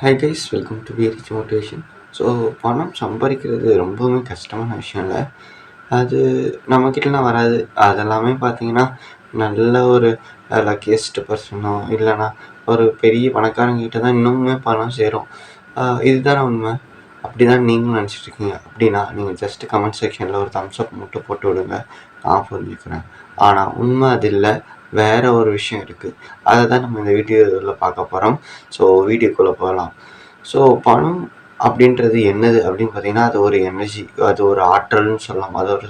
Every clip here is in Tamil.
Hi guys welcome to rich motivation so பணம் சம்பாதிக்கிறது ரொம்பவுமே கஷ்டமான விஷயம் இல்லை அது நம்மக்கிட்டலாம் வராது. அதெல்லாமே பார்த்தீங்கன்னா நல்ல ஒரு லக்கியஸ்ட் பர்சனோ இல்லைனா ஒரு பெரிய பணக்காரங்கிட்ட தான் இன்னுமே பணம் சேரும். இதுதானே உண்மை? அப்படி தான் நீங்களும் நினச்சிட்டு இருக்கீங்க அப்படின்னா நீங்கள் ஜஸ்ட் கமெண்ட் செக்ஷனில் ஒரு தம்ஸ் அப் மட்டும் போட்டு விடுங்க. நான் புரிஞ்சுக்கிறேன். ஆனால் உண்மை அது இல்லை. வேற ஒரு விஷயம் இருக்குது அதை தான் நம்ம இந்த வீடியோவில் பார்க்க போகிறோம் ஸோ வீடியோக்குள்ளே போகலாம் ஸோ பணம் அப்படின்றது என்னது அப்படின்னு பார்த்தீங்கன்னா அது ஒரு எனர்ஜி அது ஒரு ஆற்றல்னு சொல்லலாம். அது ஒரு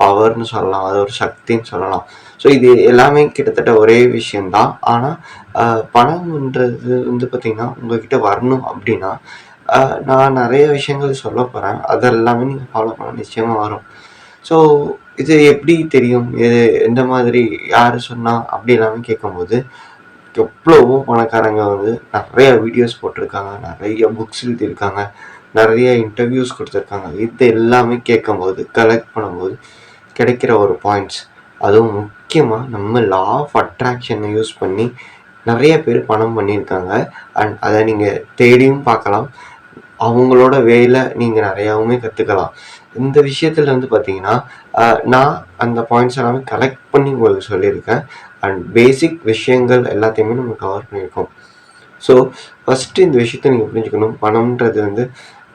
பவர்னு சொல்லலாம். அது ஒரு சக்தின்னு சொல்லலாம். ஸோ இது எல்லாமே கிட்டத்தட்ட ஒரே விஷயம்தான். ஆனால் பணம்ன்றது வந்து பார்த்திங்கன்னா உங்ககிட்ட வரணும் அப்படின்னா நான் நிறைய விஷயங்கள் சொல்ல போகிறேன் அதெல்லாமே நீங்கள் ஃபாலோ பண்ண நிச்சயமாக வரும். ஸோ இது எப்படி தெரியும்? இது எந்த மாதிரி யார் சொன்னால் அப்படி எல்லாமே கேட்கும்போது எவ்வளவோ பணக்காரங்க வந்து நிறைய வீடியோஸ் போட்டிருக்காங்க நிறைய புக்ஸ் எழுதியிருக்காங்க நிறைய இன்டர்வியூஸ் கொடுத்துருக்காங்க. இது எல்லாமே கேட்கும்போது கலெக்ட் பண்ணும்போது கிடைக்கிற ஒரு பாயிண்ட்ஸ் அதுவும் முக்கியமாக நம்ம லா ஆஃப் அட்ராக்ஷனை யூஸ் பண்ணி நிறைய பேர் பணம் பண்ணியிருக்காங்க. அண்ட் அதை நீங்கள் தேடியும் பார்க்கலாம். அவங்களோட வேலை நீங்கள் நிறையாவுமே கற்றுக்கலாம் இந்த விஷயத்தில் வந்து பார்த்தீங்கன்னா நான் அந்த பாயிண்ட்ஸ் எல்லாமே கலெக்ட் பண்ணி உங்களுக்கு சொல்லியிருக்கேன். அண்ட் பேசிக் விஷயங்கள் எல்லாத்தையுமே நம்ம கவர் பண்ணியிருக்கோம். ஸோ ஃபஸ்ட்டு இந்த விஷயத்தை நீங்கள் புரிஞ்சுக்கணும். பணம்ன்றது வந்து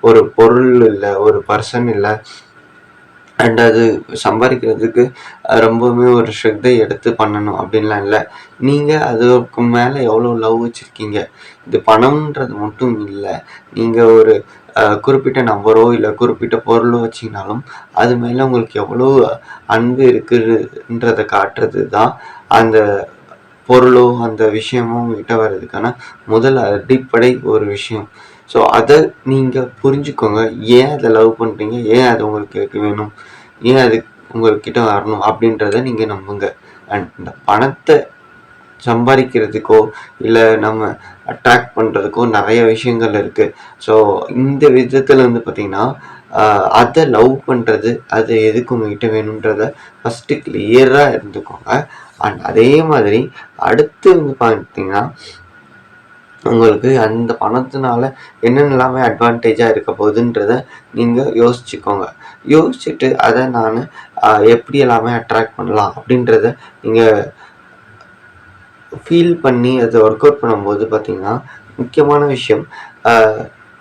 ஒரு பொருள் இல்லை ஒரு பர்சன் இல்லை. அண்ட் அது சம்பாதிக்கிறதுக்கு ரொம்பவுமே ஒரு ஸ்ரத்தை எடுத்து பண்ணணும் அப்படின்லாம் இல்லை. நீங்கள் அதுக்கு மேலே எவ்வளோ லவ் வச்சுருக்கீங்க? இது பணம்ன்றது மட்டும் இல்லை. நீங்கள் ஒரு குறிப்பிட்ட நம்பரோ இல்லை குறிப்பிட்ட பொருளோ வச்சிங்கனாலும் அது மேலே உங்களுக்கு எவ்வளோ அன்பு இருக்குன்றதை காட்டுறது தான் அந்த பொருளோ அந்த விஷயமோ உங்ககிட்ட வர்றதுக்கான முதல் அடிப்படை ஒரு விஷயம். ஸோ அதை நீங்கள் புரிஞ்சுக்கோங்க. ஏன் அதை லவ் பண்ணுறீங்க ஏன் அது உங்களுக்கு வேணும்? ஏன் அது உங்கள்கிட்ட வரணும்? அப்படின்றத நீங்கள் நம்புங்க. அண்ட் இந்த பணத்தை சம்பாதிக்கிறதுக்கோ இல்லை நம்ம அட்ராக்ட் பண்ணுறதுக்கோ நிறைய விஷயங்கள் இருக்குது ஸோ இந்த விதத்தில் வந்து பார்த்திங்கன்னா அதை லவ் பண்ணுறது அது எதுக்கு உங்ககிட்ட வேணுன்றத ஃபஸ்ட்டு கிளியராக இருந்துக்கோங்க. அண்ட் அதே மாதிரி அடுத்து வந்து பார்த்திங்கன்னா உங்களுக்கு அந்த பணத்தினால என்னென்னலாமே அட்வான்டேஜாக இருக்க போகுதுன்றத நீங்கள் யோசிச்சுக்கோங்க. யோசிச்சுட்டு அதை நான் எப்படி எல்லாமே அட்ராக்ட் பண்ணலாம் அப்படின்றத நீங்கள் ஃபீல் பண்ணி அதை ஒர்க் அவுட் பண்ணும்போது பார்த்திங்கன்னா முக்கியமான விஷயம்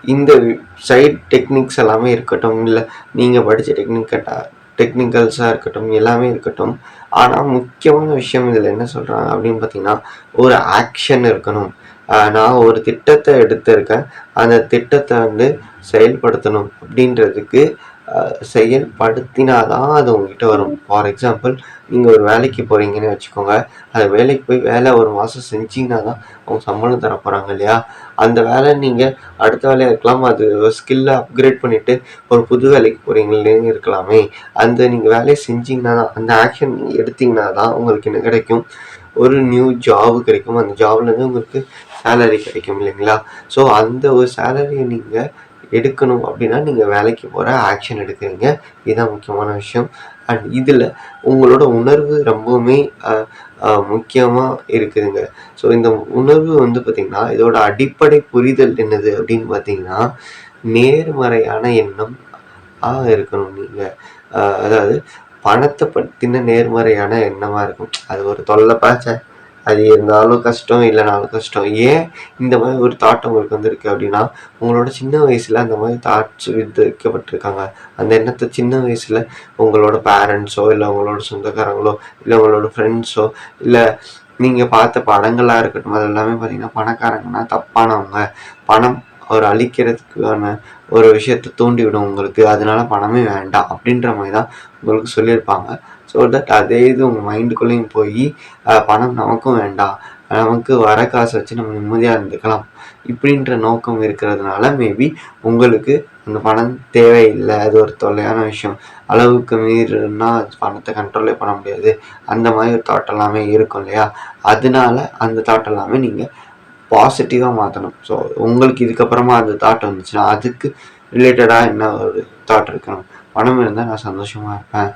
இந்த சைட் டெக்னிக்ஸ் எல்லாமே இருக்கட்டும் இல்லை நீங்கள் படித்த டெக்னிக்கட்டா டெக்னிக்கல்ஸாக இருக்கட்டும் எல்லாமே இருக்கட்டும். ஆனால் முக்கியமான விஷயம் இதில் என்ன சொல்கிறாங்க அப்படின்னு பார்த்தீங்கன்னா ஒரு ஆக்ஷன் இருக்கணும். நான் ஒரு திட்டத்தை எடுத்திருக்கேன். அந்த திட்டத்தை வந்து செயல்படுத்தணும் அப்படின்றதுக்கு செயல்படுத்தினா செயல்படுத்தினாதான் அது உங்ககிட்ட வரும். ஃபார் எக்ஸாம்பிள் நீங்கள் ஒரு வேலைக்கு போகிறீங்கன்னு வச்சுக்கோங்க. அது வேலைக்கு போய் வேலை ஒரு மாதம் செஞ்சீங்கன்னா தான் அவங்க சம்பளம் தர போகிறாங்க இல்லையா? அந்த வேலை நீங்கள் அடுத்த வேலையாக இருக்கலாம். அது ஸ்கில்லை அப்கிரேட் பண்ணிவிட்டு ஒரு புது வேலைக்கு போகிறீங்களே இருக்கலாமே. அந்த நீங்கள் வேலையை செஞ்சிங்கன்னா தான் அந்த ஆக்ஷன் எடுத்தீங்கன்னா தான் உங்களுக்கு என்ன கிடைக்கும்? ஒரு நியூ ஜாப் கிடைக்கும். அந்த ஜாப்லேருந்து உங்களுக்கு சேலரி கிடைக்கும் இல்லைங்களா? ஸோ அந்த ஒரு சேலரியை நீங்கள் எடுக்கணும் அப்படின்னா நீங்கள் வேலைக்கு போகிற ஆக்ஷன் எடுக்கிறீங்க. இதுதான் முக்கியமான விஷயம். அண்ட் இதில் உங்களோட உணர்வு ரொம்பவுமே முக்கியமாக இருக்குதுங்க. ஸோ இந்த உணர்வு வந்து பார்த்திங்கன்னா இதோட அடிப்படை புரிதல் என்னது அப்படின்னு பார்த்தீங்கன்னா நேர்மறையான எண்ணம் ஆ இருக்கணும் நீங்கள் அதாவது பணத்தை பற்றின நேர்மறையான எண்ணமாக இருக்கும் அது ஒரு தொல்லை பாச்ச. அது இருந்தாலும் கஷ்டம் இல்லைனாலும் கஷ்டம். ஏன் இந்த மாதிரி ஒரு தாட் உங்களுக்கு வந்திருக்கு அப்படின்னா உங்களோட சின்ன வயசில் அந்த மாதிரி தாட்ஸ் விதிக்கப்பட்டிருக்காங்க. அந்த எண்ணத்தை சின்ன வயசில் உங்களோட பேரண்ட்ஸோ இல்லை உங்களோட சொந்தக்காரங்களோ இல்லை உங்களோட ஃப்ரெண்ட்ஸோ இல்லை நீங்கள் பார்த்த படங்களாக இருக்கட்டும் அது எல்லாமே பார்த்தீங்கன்னா பணக்காரங்கன்னா தப்பானவங்க. பணம் ஒரு அழிக்கிறதுக்கான ஒரு விஷயத்தை தூண்டிவிடும் உங்களுக்கு. அதனால பணமே வேண்டாம் அப்படின்ற மாதிரி தான் உங்களுக்கு சொல்லியிருப்பாங்க. ஸோ தட் அதே இது உங்கள் மைண்டுக்குள்ளேயும் போய் பணம் நமக்கும் வேண்டாம். நமக்கு வர காசை வச்சு நம்ம நிம்மதியாக இருந்துக்கலாம். இப்படின்ற நோக்கம் இருக்கிறதுனால மேபி உங்களுக்கு அந்த பணம் தேவையில்லை. அது ஒரு தொல்லையான விஷயம். அளவுக்கு மீறினா பணத்தை கண்ட்ரோலே பண்ண முடியாது. அந்த மாதிரி ஒரு தாட் எல்லாமே இருக்கும் இல்லையா? அதனால அந்த தாட் எல்லாமே நீங்கள் பாசிட்டிவாக மாற்றணும் ஸோ உங்களுக்கு இதுக்கப்புறமா அந்த தாட் வந்துச்சுன்னா அதுக்கு ரிலேட்டடாக என்ன ஒரு தாட் இருக்கணும்? பணம் இருந்தால் நான் சந்தோஷமாக இருப்பேன்.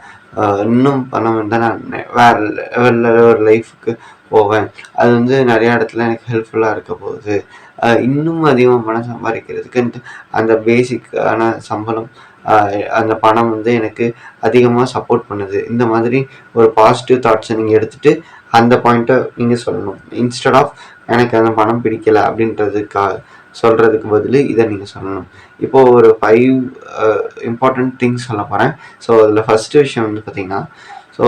இன்னும் பணம் இருந்தால் நான் நெ- வேற லெவலில் ஒரு லைஃபுக்கு போவேன். அது வந்து நிறையா இடத்துல எனக்கு ஹெல்ப்ஃபுல்லாக இருக்க போகுது. இன்னும் அதிகமாக பணம் சம்பாதிக்கிறதுக்கு அந்த பேசிக்கான சம்பளம் அந்த பணம் வந்து எனக்கு அதிகமாக சப்போர்ட் பண்ணுது. இந்த மாதிரி ஒரு பாசிட்டிவ் தாட்ஸை நீங்கள் எடுத்துகிட்டு அந்த பாயிண்ட்டை நீங்கள் சொல்லணும். இன்ஸ்டெட் ஆஃப் எனக்கு அந்த பணம் பிடிக்கல அப்படின்றதுக்காக சொல்கிறதுக்கு பதில் இதை நீங்கள் சொல்லணும். இப்போது ஒரு ஃபைவ் இம்பார்ட்டண்ட் திங்ஸ் சொல்ல போகிறேன் ஸோ அதில் ஃபஸ்ட்டு விஷயம் வந்து பார்த்தீங்கன்னா ஸோ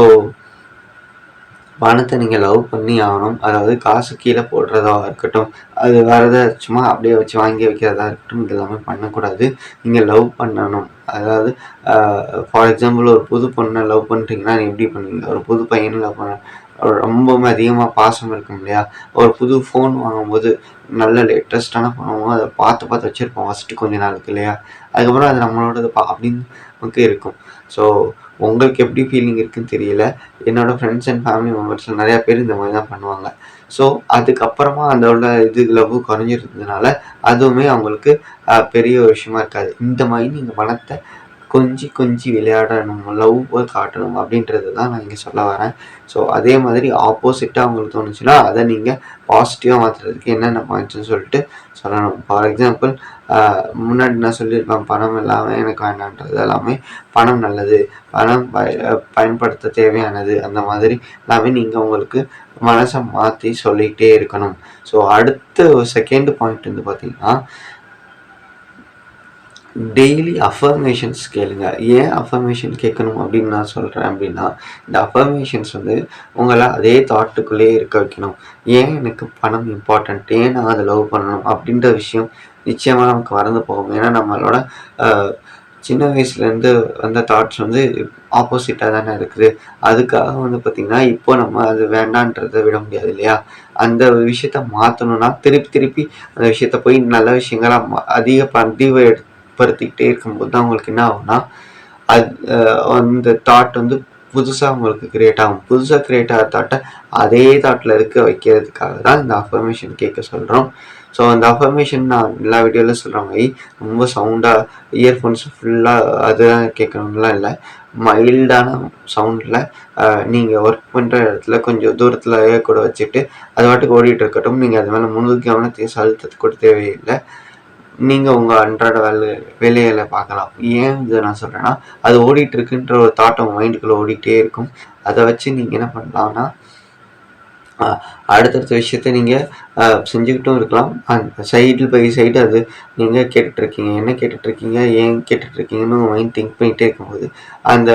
பணத்தை நீங்கள் லவ் பண்ணி ஆகணும். அதாவது காசு கீழே போடுறதா இருக்கட்டும் அது வரதை சும்மா அப்படியே வச்சு வாங்கி வைக்கிறதா இருக்கட்டும் இது எல்லாமே பண்ணக்கூடாது. நீங்கள் லவ் பண்ணணும். அதாவது ஃபார் எக்ஸாம்பிள் ஒரு புது பொண்ணை லவ் பண்ணுறீங்கன்னா நீங்கள் எப்படி பண்ணுவீங்க? ஒரு புது பையனை லவ் பண்ண ரொம்பவுமே அதிகமாக பாசம் இருக்கும் இல்லையா? ஒரு புது ஃபோன் வாங்கும்போது நல்ல லேட்டஸ்ட்டான ஃபோன் அதை பார்த்து பார்த்து வச்சுருப்போம் ஃபஸ்ட்டு கொஞ்ச நாளுக்கு இல்லையா? அதுக்கப்புறம் அது நம்மளோடது பா அப்படின்னு நமக்கு இருக்கும். ஸோ உங்களுக்கு எப்படி ஃபீலிங் இருக்குன்னு தெரியல. என்னோடய ஃப்ரெண்ட்ஸ் அண்ட் ஃபேமிலி மெம்பர்ஸில் நிறையா பேர் இந்த மாதிரி தான் பண்ணுவாங்க. ஸோ அதுக்கப்புறமா அதோட இது லவ் குறைஞ்சிருந்ததுனால அதுவுமே அவங்களுக்கு பெரிய ஒரு விஷயமா இருக்காது. இந்த மாதிரி நீங்கள் பணத்தை கொஞ்சி கொஞ்சி விளையாடணும் லவ் காட்டணும் அப்படின்றது தான் நான் இங்கே சொல்ல வரேன். ஸோ அதே மாதிரி ஆப்போசிட்டாக உங்களுக்கு தோணுச்சுன்னா அதை நீங்கள் பாசிட்டிவாக மாற்றுறதுக்கு என்னென்ன பாயிண்ட்ஸ்னு சொல்லிட்டு சொல்லணும். ஃபார் எக்ஸாம்பிள் முன்னாடி நான் சொல்லியிருப்பேன் பணம் எல்லாமே எனக்கு வேண்டான்றது எல்லாமே பணம் நல்லது. பணம் பய பயன்படுத்த தேவையானது. அந்த மாதிரி எல்லாமே நீங்கள் உங்களுக்கு மனசை மாற்றி சொல்லிக்கிட்டே இருக்கணும். ஸோ அடுத்த செகண்ட் பாயிண்ட் வந்து பார்த்தீங்கன்னா டெய்லி அஃபர்மேஷன்ஸ் கேளுங்க. ஏன் அஃபர்மேஷன் கேட்கணும் அப்படின்னு நான் சொல்கிறேன் அப்படின்னா இந்த அஃபர்மேஷன்ஸ் வந்து உங்களை அதே தாட்டுக்குள்ளேயே இருக்க வைக்கணும். ஏன் எனக்கு பணம் இம்பார்ட்டண்ட் ஏன் நான் அதை லவ் பண்ணணும்? அப்படின்ற விஷயம் நிச்சயமாக நமக்கு மறந்து போகும். ஏன்னா நம்மளோட சின்ன வயசுலேருந்து வந்த தாட்ஸ் வந்து ஆப்போசிட்டாக தானே இருக்குது. அதுக்காக வந்து பார்த்திங்கன்னா இப்போ நம்ம அது வேண்டான்றதை விட முடியாது இல்லையா? அந்த விஷயத்த மாற்றணும்னா திருப்பி திருப்பி அந்த விஷயத்த போய் நல்ல விஷயங்களாக அதிக பதிவை ஏற்படுத்திக்கிட்டே இருக்கும்போது தான் உங்களுக்கு என்ன ஆகும்னா அது அந்த தாட் வந்து புதுசாக உங்களுக்கு கிரியேட் ஆகும். புதுசாக கிரியேட் ஆகிற தாட்டை அதே தாட்டில் இருக்க வைக்கிறதுக்காக தான் இந்த அஃபர்மேஷன் கேட்க சொல்கிறோம் ஸோ அந்த அஃபர்மேஷன் நான் எல்லா வீடியோவில் சொல்கிற மாதிரி ரொம்ப சவுண்டாக இயர்ஃபோன்ஸ் ஃபுல்லாக அதுதான் கேட்கணும்லாம் இல்லை. மைல்டான சவுண்டில் நீங்கள் ஒர்க் பண்ணுற இடத்துல கொஞ்சம் தூரத்தில் கூட வச்சுட்டு அது பாட்டுக்கு ஓடிட்டு இருக்கட்டும். நீங்கள் அது மேலே முழு கவனத்தையும் செலுத்தது கூட தேவையில்லை. நீங்கள் உங்கள் அன்றாட வேலை வேலைகளை பார்க்கலாம். ஏன் இதை நான் சொல்கிறேன்னா அது ஓடிட்டு இருக்குன்ற ஒரு தாட் உங்கள் மைண்டுக்குள்ளே ஓடிட்டே இருக்கும். அதை வச்சு நீங்கள் என்ன பண்ணலாம்னா அடுத்தடுத்த விஷயத்த நீங்கள் செஞ்சுக்கிட்டும் இருக்கலாம். அந்த சைடு பை சைடு அது நீங்கள் கேட்டுட்ருக்கீங்க என்ன கேட்டுட்ருக்கீங்க ஏன் கேட்டுட்ருக்கீங்கன்னு உங்கள் மைண்ட் திங்க் பண்ணிகிட்டே இருக்கும்போது அந்த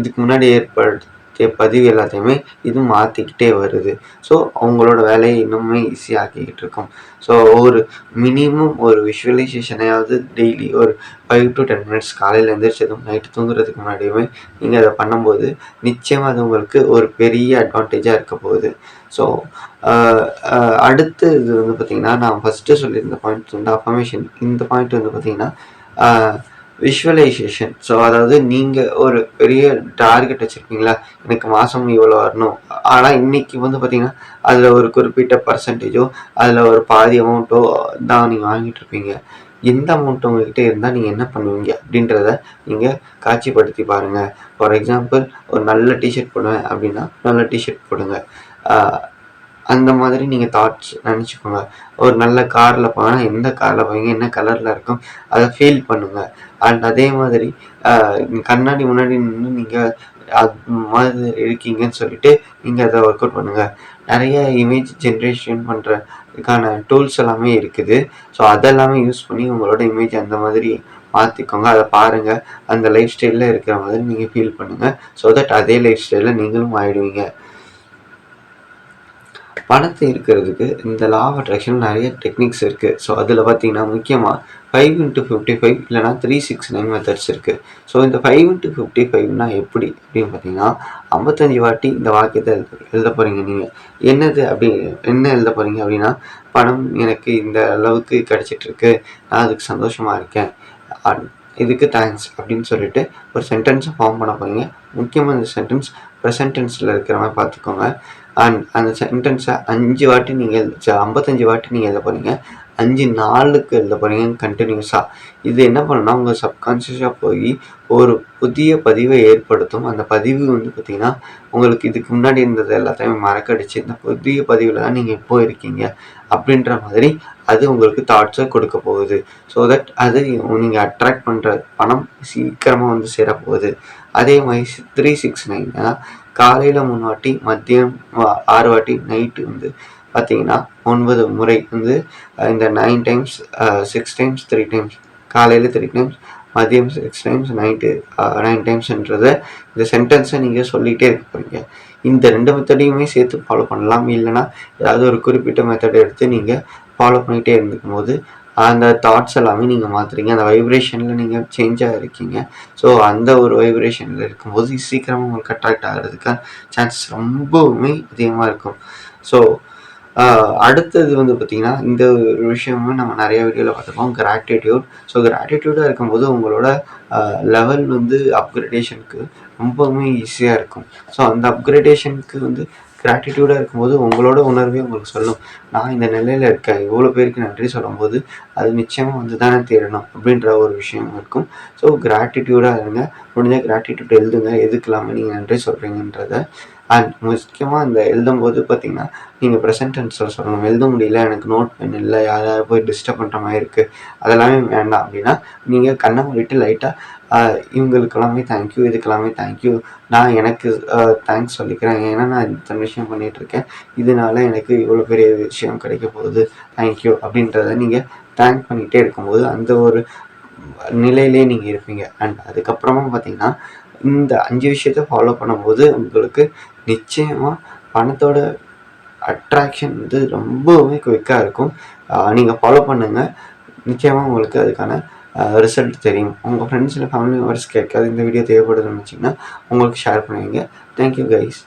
இதுக்கு முன்னாடி ஏற்படுத்திய பதிவு எல்லாத்தையுமே இது மாற்றிக்கிட்டே வருது. ஸோ அவங்களோட வேலையை இன்னுமே ஈஸியாக்கிக்கிட்டு இருக்கும். ஸோ ஒரு மினிமம் ஒரு விஷுவலைசேஷனையாவது டெய்லி ஒரு ஃபைவ் டு டென் மினிட்ஸ் காலையில் எழுந்திரிச்சதும் நைட்டு தூங்குறதுக்கு முன்னாடியுமே நீங்கள் அதை பண்ணும்போது நிச்சயமாக அது உங்களுக்கு ஒரு பெரிய அட்வான்டேஜாக இருக்க போகுது. ஸோ அடுத்து இது வந்து பார்த்திங்கன்னா நான் ஃபஸ்ட்டு சொல்லியிருந்த பாயிண்ட் வந்து அஃபர்மேஷன் இந்த பாயிண்ட் வந்து பார்த்திங்கன்னா விஷுவலைசேஷன் ஸோ அதாவது நீங்கள் ஒரு பெரிய டார்கெட் வச்சுருக்கீங்களா? எனக்கு மாதம் இவ்வளோ வரணும். ஆனால் இன்னைக்கு வந்து பார்த்தீங்கன்னா அதில் ஒரு குறிப்பிட்ட பர்சன்டேஜோ அதில் ஒரு பாதி அமௌண்ட்டோ தான் நீங்கள் வாங்கிட்டு இருப்பீங்க. எந்த அமௌண்ட் உங்ககிட்ட இருந்தால் நீங்கள் என்ன பண்ணுவீங்க? அப்படின்றத நீங்கள் காட்சிப்படுத்தி பாருங்கள் ஃபார் எக்ஸாம்பிள் ஒரு நல்ல டிஷர்ட் போடுவேன் அப்படின்னா நல்ல டிஷர்ட் போடுங்க. அந்த மாதிரி நீங்கள் தாட்ஸ் நினச்சிக்கோங்க. ஒரு நல்ல காரில் போனால் எந்த காரில் போவீங்க என்ன கலரில் இருக்கும் அதை ஃபீல் பண்ணுங்கள் அண்ட் அதே மாதிரி கண்ணாடி முன்னாடி நின்று நீங்கள் அது மாதிரி இருக்கீங்கன்னு சொல்லிட்டு நீங்கள் அதை ஒர்க் அவுட் பண்ணுங்கள் நிறைய இமேஜ் ஜென்ரேஷன் பண்ணுறதுக்கான டூல்ஸ் எல்லாமே இருக்குது. ஸோ அதெல்லாமே யூஸ் பண்ணி உங்களோட இமேஜ் அந்த மாதிரி மாற்றிக்கோங்க அதை பாருங்கள் அந்த லைஃப் ஸ்டைலில் இருக்கிற மாதிரி நீங்கள் ஃபீல் பண்ணுங்கள் ஸோ தட் அதே லைஃப் ஸ்டைலில் நீங்களும் ஆயிடுவீங்க பணத்தை இருக்கிறதுக்கு இந்த லா ஆஃப் அட்ராக்ஷன் நிறைய டெக்னிக்ஸ் இருக்குது ஸோ அதில் பார்த்தீங்கன்னா முக்கியமாக ஃபைவ் இன்ட்டு ஃபிஃப்டி ஃபைவ் இல்லைனா த்ரீ சிக்ஸ் நைன் மெத்தட்ஸ் இருக்குது ஸோ இந்த ஃபைவ் இன்ட்டு ஃபிஃப்டி ஃபைவ்னா எப்படி அப்படின்னு பார்த்தீங்கன்னா ஐம்பத்தஞ்சு வாட்டி இந்த வாக்கியத்தை எழுத எழுத போகிறீங்க நீங்கள் என்னது அப்படி என்ன எழுத போகிறீங்க அப்படின்னா பணம் எனக்கு இந்த அளவுக்கு கிடச்சிட்ருக்கு நான் அதுக்கு சந்தோஷமாக இருக்கேன். இதுக்கு தேங்க்ஸ் அப்படின்னு சொல்லிட்டு ஒரு சென்டென்ஸை ஃபார்ம் பண்ண போகிறீங்க முக்கியமாக இந்த சென்டென்ஸ் ப்ரெசன்டென்ஸில் இருக்கிற மாதிரி பார்த்துக்கோங்க அண்ட் அந்த சென்டென்ஸை அஞ்சு வாட்டி நீங்கள் ஐம்பத்தஞ்சு வாட்டி நீங்கள் எழுத போகிறீங்க அஞ்சு நாளுக்கு எழுத போகிறீங்க கண்டினியூஸாக இது என்ன பண்ணுன்னா உங்கள் சப்கான்ஷியஸாக போய் ஒரு புதிய பதிவை ஏற்படுத்தும். அந்த பதிவு வந்து பார்த்திங்கன்னா உங்களுக்கு இதுக்கு முன்னாடி இருந்தது எல்லாத்தையுமே மறக்கடிச்சு இந்த புதிய பதிவில் தான் நீங்கள் இப்போ இருக்கீங்க. அப்படின்ற மாதிரி அது உங்களுக்கு தாட்ஸை கொடுக்க போகுது. ஸோ தட் அது நீங்கள் அட்ராக்ட் பண்ணுற பணம் சீக்கிரமாக வந்து சேரப்போகுது. அதே மாதிரி த்ரீ சிக்ஸ் நைன் காலையில் மூணு வாட்டி மதியம் ஆறு வாட்டி நைட்டு வந்து பார்த்தீங்கன்னா ஒன்பது முறை வந்து இந்த nine times six times three times காலையில் த்ரீ டைம்ஸ் மதியம் சிக்ஸ் டைம்ஸ் நைட்டு நைன் டைம்ஸ்ன்றத இந்த சென்டென்ஸை நீங்கள் சொல்லிகிட்டே இருக்க போகிறீங்க இந்த ரெண்டு மெத்தடையுமே சேர்த்து ஃபாலோ பண்ணலாம். இல்லைன்னா ஏதாவது ஒரு குறிப்பிட்ட மெத்தடை எடுத்து நீங்கள் ஃபாலோ பண்ணிகிட்டே இருந்துக்கும் போது அந்த தாட்ஸ் எல்லாமே நீங்கள் மாற்றுறீங்க அந்த வைப்ரேஷனில் நீங்கள் சேஞ்சாக இருக்கீங்க ஸோ அந்த ஒரு வைப்ரேஷனில் இருக்கும்போது சீக்கிரமாக உங்களுக்கு அட்ராக்ட் ஆகிறதுக்கான சான்சஸ் ரொம்பவுமே அதிகமாக இருக்கும். ஸோ அடுத்தது வந்து பார்த்திங்கன்னா இந்த ஒரு விஷயமும் நம்ம நிறைய வீடியோவில் பார்த்துருக்கோம் கிராட்டிடியூட் ஸோ கிராட்டிடியூடாக இருக்கும்போது உங்களோட லெவல் வந்து அப்கிரேடேஷனுக்கு ரொம்பவுமே ஈஸியாக இருக்கும். ஸோ அந்த அப்கிரேடேஷனுக்கு வந்து கிராட்டிடியூடாக இருக்கும்போது உங்களோட உணர்வே உங்களுக்கு சொல்லும். நான் இந்த நிலையில் இருக்கேன் இவ்வளோ பேருக்கு நன்றி சொல்லும்போது அது நிச்சயமாக வந்து தானே தீரணும் அப்படின்ற ஒரு விஷயம் இருக்கும். ஸோ கிராட்டிடியூடாக இருங்க. முடிஞ்ச கிராட்டிடியூட் எழுதுங்க. எதுக்கெல்லாமே நீங்கள் நன்றி சொல்கிறீங்கன்றத அண்ட் முக்கியமாக இந்த எழுதும்போது பார்த்தீங்கன்னா நீங்கள் ப்ரெசன்ட் டென்ஸில் சொல்லணும். எழுத முடியல எனக்கு நோட் பென் இல்லை யாராவது போய் டிஸ்டர்ப் பண்ணுற மாதிரி இருக்குது அதெல்லாமே வேண்டாம் அப்படின்னா நீங்கள் கண்ணை மூடிட்டு லைட்டாக இவங்களுக்கெல்லாமே தேங்க்யூ இதுக்கெல்லாமே தேங்க்யூ நான் எனக்கு தேங்க்ஸ் சொல்லிக்கிறேன். ஏன்னா நான் இத்தனை விஷயம் பண்ணிகிட்ருக்கேன் இதனால எனக்கு இவ்வளோ பெரிய விஷயம் கிடைக்க போகுது. தேங்க்யூ அப்படின்றத நீங்கள் தேங்க் பண்ணிகிட்டே இருக்கும்போது அந்த ஒரு நிலையிலே நீங்கள் இருப்பீங்க. அண்ட் அதுக்கப்புறமா பார்த்தீங்கன்னா இந்த அஞ்சு விஷயத்த ஃபாலோ பண்ணும்போது உங்களுக்கு நிச்சயமாக பணத்தோட அட்ராக்ஷன் வந்து ரொம்பவுமே குயிக்காக இருக்கும். நீங்கள் ஃபாலோ பண்ணுங்கள் நிச்சயமாக உங்களுக்கு அதுக்கான ரிசல்ட் தெரியும். உங்கள் ஃப்ரெண்ட்ஸில் ஃபேமிலி மெம்பர்ஸ் கேட்காது இந்த வீடியோ தேவைப்படுதுன்னு வச்சிங்கன்னா உங்களுக்கு ஷேர் பண்ணுவீங்க. Thank you guys